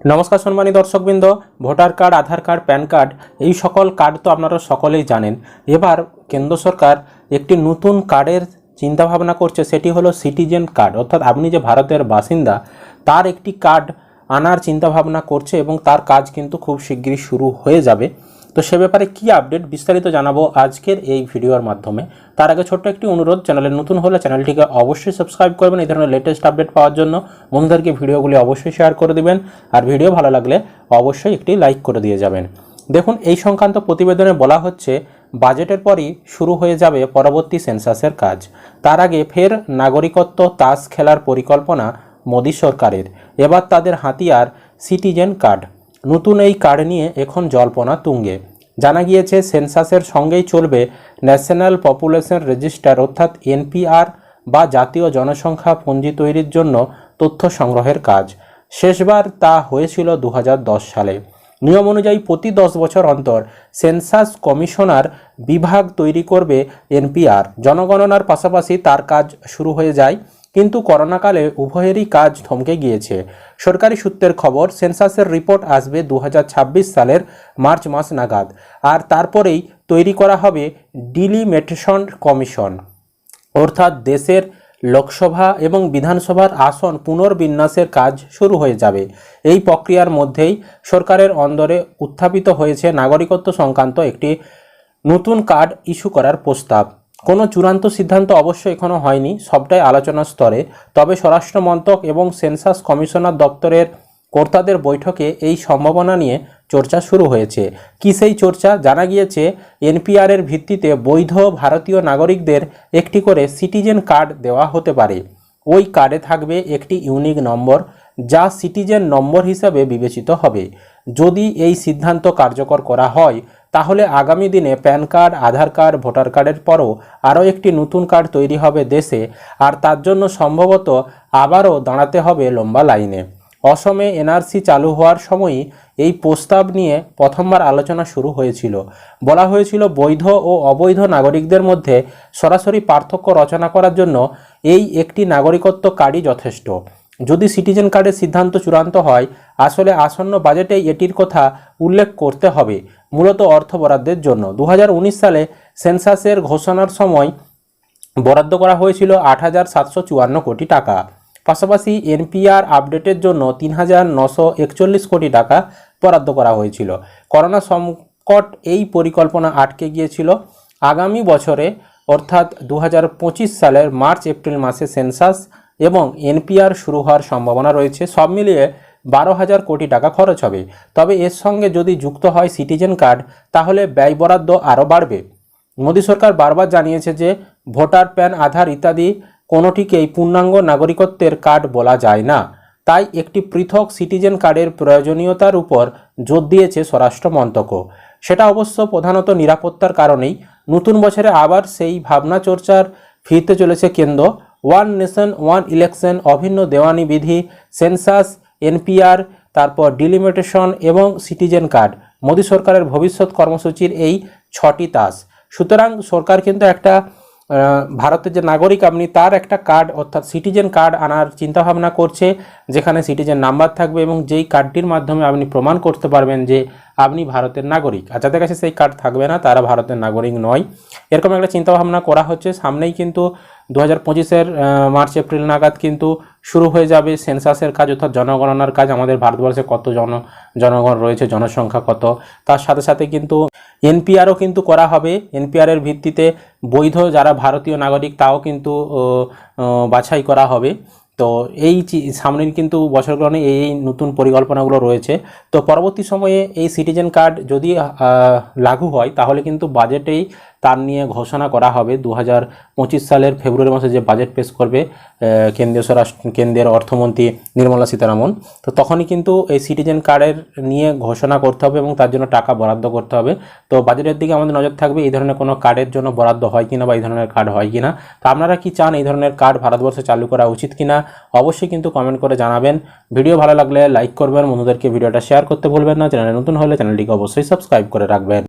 নমস্কার সম্মানী দর্শকবৃন্দ, voter card, Aadhaar card, PAN card, এই সকল কার্ড তো আপনারা সকলেই জানেন। এবার কেন্দ্র সরকার একটি নতুন কার্ডের চিন্তাভাবনা করছে, সেটি হলো সিটিজেন কার্ড। অর্থাৎ আপনি যে ভারতের বাসিন্দা, তার একটি কার্ড আনার চিন্তাভাবনা করছে এবং তার কাজ কিন্তু খুব শীঘ্রই শুরু হয়ে যাবে। তো সে ব্যাপারে কি আপডেট বিস্তারিত জানাব আজকের এই ভিডিওর মাধ্যমে। তার আগে ছোট্ট একটি অনুরোধ, চ্যানেলে নতুন হলে চ্যানেলটিকে অবশ্যই সাবস্ক্রাইব করবেন, এই ধরনের লেটেস্ট আপডেট পাওয়ার জন্য। বন্ধুদেরকে ভিডিওগুলি অবশ্যই শেয়ার করে দিবেন, আর ভিডিও ভালো লাগলে অবশ্যই একটি লাইক করে দিয়ে যাবেন। দেখুন, এই সংক্রান্ত প্রতিবেদনে বলা হচ্ছে, বাজেটের পরই শুরু হয়ে যাবে পরবর্তী সেন্সাসের কাজ। তার আগে ফের নাগরিকত্ব তাস খেলার পরিকল্পনা মোদী সরকারের। এবার তাদের হাতিয়ার সিটিজেন কার্ড নতুন এই কার্ড নিয়ে এখন জল্পনা তুঙ্গে। জানা গিয়েছে, সেন্সাসের সঙ্গেই চলবে ন্যাশনাল পপুলেশন রেজিস্টার, অর্থাৎ এনপিআর, বা জাতীয় জনসংখ্যা পঞ্জি তৈরির জন্য তথ্য সংগ্রহের কাজ। শেষবার তা হয়েছিল দু হাজার দশ সালে। নিয়ম অনুযায়ী প্রতি দশ বছর অন্তর সেন্সাস কমিশনার বিভাগ তৈরি করবে এনপিআর। জনগণনার পাশাপাশি তার কাজ শুরু হয়ে যায় কিন্তু করোনাকালে উভয়েরই কাজ থমকে গিয়েছে। সরকারি সূত্রের খবর, সেন্সাসের রিপোর্ট আসবে দু হাজার ছাব্বিশ সালের মার্চ মাস নাগাদ। আর তারপরেই তৈরি করা হবে ডিলিমেটেশন কমিশন। অর্থাৎ দেশের লোকসভা এবং বিধানসভার আসন পুনর্বিন্যাসের কাজ শুরু হয়ে যাবে। এই প্রক্রিয়ার মধ্যেই সরকারের অন্দরে উত্থাপিত হয়েছে নাগরিকত্ব সংক্রান্ত একটি নতুন কার্ড ইস্যু করার প্রস্তাব। কোনো চূড়ান্ত সিদ্ধান্ত অবশ্য এখনও হয়নি, সবটাই আলোচনার স্তরে। তবে স্বরাষ্ট্র মন্ত্রক এবং সেন্সাস কমিশনার দপ্তরের কর্তাদের বৈঠকে এই সম্ভাবনা নিয়ে চর্চা শুরু হয়েছে। কি সেই চর্চা? জানা গিয়েছে, এনপিআরের ভিত্তিতে বৈধ ভারতীয় নাগরিকদের একটি করে সিটিজেন কার্ড দেওয়া হতে পারে। ওই কার্ডে থাকবে একটি ইউনিক নম্বর, যা সিটিজেন নম্বর হিসাবে বিবেচিত হবে। যদি এই সিদ্ধান্ত কার্যকর করা হয়, তাহলে আগামী দিনে PAN card, Aadhaar card, voter কার্ডের পরও আরও একটি নতুন কার্ড তৈরি হবে দেশে, আর তার জন্য সম্ভবত আবারও দাঁড়াতে হবে লম্বা লাইনে। অসমে এনআরসি চালু হওয়ার সময়ই এই প্রস্তাব নিয়ে প্রথমবার আলোচনা শুরু হয়েছিল। বলা হয়েছিল বৈধ ও অবৈধ নাগরিকদের মধ্যে সরাসরি পার্থক্য রচনা করার জন্য এই একটি নাগরিকত্ব কার্ডই যথেষ্ট। যদি সিটিজেন কার্ডের সিদ্ধান্ত চূড়ান্ত হয়, আসলে আসন্ন বাজেটে এটির কথা উল্লেখ করতে হবে, মূলত অর্থ বরাদ্দের জন্য। দু হাজার উনিশ সালে সেন্সাসের ঘোষণার সময় বরাদ্দ করা হয়েছিল আট হাজার সাতশো চুয়ান্ন কোটি টাকা। পাশাপাশি এনপিআর আপডেটের জন্য তিন হাজার নশো একচল্লিশ কোটি টাকা বরাদ্দ করা হয়েছিল। করোনা সংকট এই পরিকল্পনা আটকে গিয়েছিল। আগামী বছরে, অর্থাৎ দু হাজার পঁচিশ সালের মার্চ এপ্রিল মাসে সেন্সাস এবং এনপিআর শুরু হওয়ার সম্ভাবনা রয়েছে। সব মিলিয়ে বারো হাজার কোটি টাকা খরচ হবে। তবে এর সঙ্গে যদি যুক্ত হয় সিটিজেন কার্ড, তাহলে ব্যয় বরাদ্দ আরও বাড়বে। মোদী সরকার বারবার জানিয়েছে যে ভোটার প্যান, আধার ইত্যাদি কোনোটিকেই পূর্ণাঙ্গ নাগরিকত্বের কার্ড বলা যায় না। তাই একটি পৃথক সিটিজেন কার্ডের প্রয়োজনীয়তার উপর জোর দিয়েছে স্বরাষ্ট্র মন্ত্রক। সেটা অবশ্য প্রধানত নিরাপত্তার কারণেই। নতুন বছরে আবার সেই ভাবনা চর্চার ফিরতে চলেছে কেন্দ্র। ওয়ান নেশন, ওয়ান ইলেকশন, অভিন্ন দেওয়ানি বিধি, সেন্সাস, এনপিআর, তারপর ডিলিমিটেশন এবং সিটিজেন কার্ড। মোদী সরকারের ভবিষ্যৎ কর্মসূচির এই ছটি তাস। সুতরাং সরকার কিন্তু একটা ভারতের যে নাগরিক, আপনি তার একটা কার্ড অর্থাৎ সিটিজেন কার্ড আনার চিন্তাভাবনা করছে, যেখানে সিটিজেন নাম্বার থাকবে এবং যেই কার্ডটির মাধ্যমে আপনি প্রমাণ করতে পারবেন যে আপনি ভারতের নাগরিক। আর যাদের কাছে সেই কার্ড থাকবে না, তারা ভারতের নাগরিক নয়। এরকম একটা চিন্তাভাবনা করা হচ্ছে। সামনেই কিন্তু দু হাজার মার্চ, এপ্রিল নাগাদ কিন্তু শুরু হয়ে যাবে সেন্সাসের কাজ অর্থাৎ জনগণনার কাজ। আমাদের ভারতবর্ষে কত জন, জনগণ রয়েছে, জনসংখ্যা কত? তার সাথে সাথে কিন্তু এনপিআরও কিন্তু করা হবে। এনপিআরের ভিত্তিতে বৈধ যারা ভারতীয় নাগরিক, তাও কিন্তু বাছাই করা হবে। তো এই সামনের কিন্তু বছরগুলো এই এই নতুন পরিকল্পনাগুলো রয়েছে। তো পরবর্তী সময়ে এই সিটিজেন কার্ড যদি লাগু হয়, তাহলে কিন্তু বাজেটেই তার নিয়ে ঘোষণা করা হবে দু হাজার পঁচিশ সালের ফেব্রুয়ারি মাসে যে বাজেট পেশ করবে কেন্দ্রীয় স্বরাষ্ট্র, কেন্দ্রের অর্থমন্ত্রী নির্মলা সীতারামন। তো তখনই কিন্তু এই সিটিজেন কার্ডের নিয়ে ঘোষণা করতে হবে এবং তার জন্য টাকা বরাদ্দ করতে হবে। তো বাজেটের দিকে আমাদের নজর থাকবে এই ধরনের কোনো কার্ডের জন্য বরাদ্দ হয় কিনা বা এই ধরনের কার্ড হয় কিনা। তো আপনারা কি চান এই ধরনের কার্ড ভারতবর্ষে চালু করা উচিত কিনা, অবশ্যই কিন্তু কমেন্ট করে জানাবেন। ভিডিও ভালো লাগলে লাইক করবেন, বন্ধুদেরকে ভিডিওটা শেয়ার করতে ভুলবেন না। চ্যানেলে নতুন হলে চ্যানেলটিকে অবশ্যই সাবস্ক্রাইব করে রাখবেন।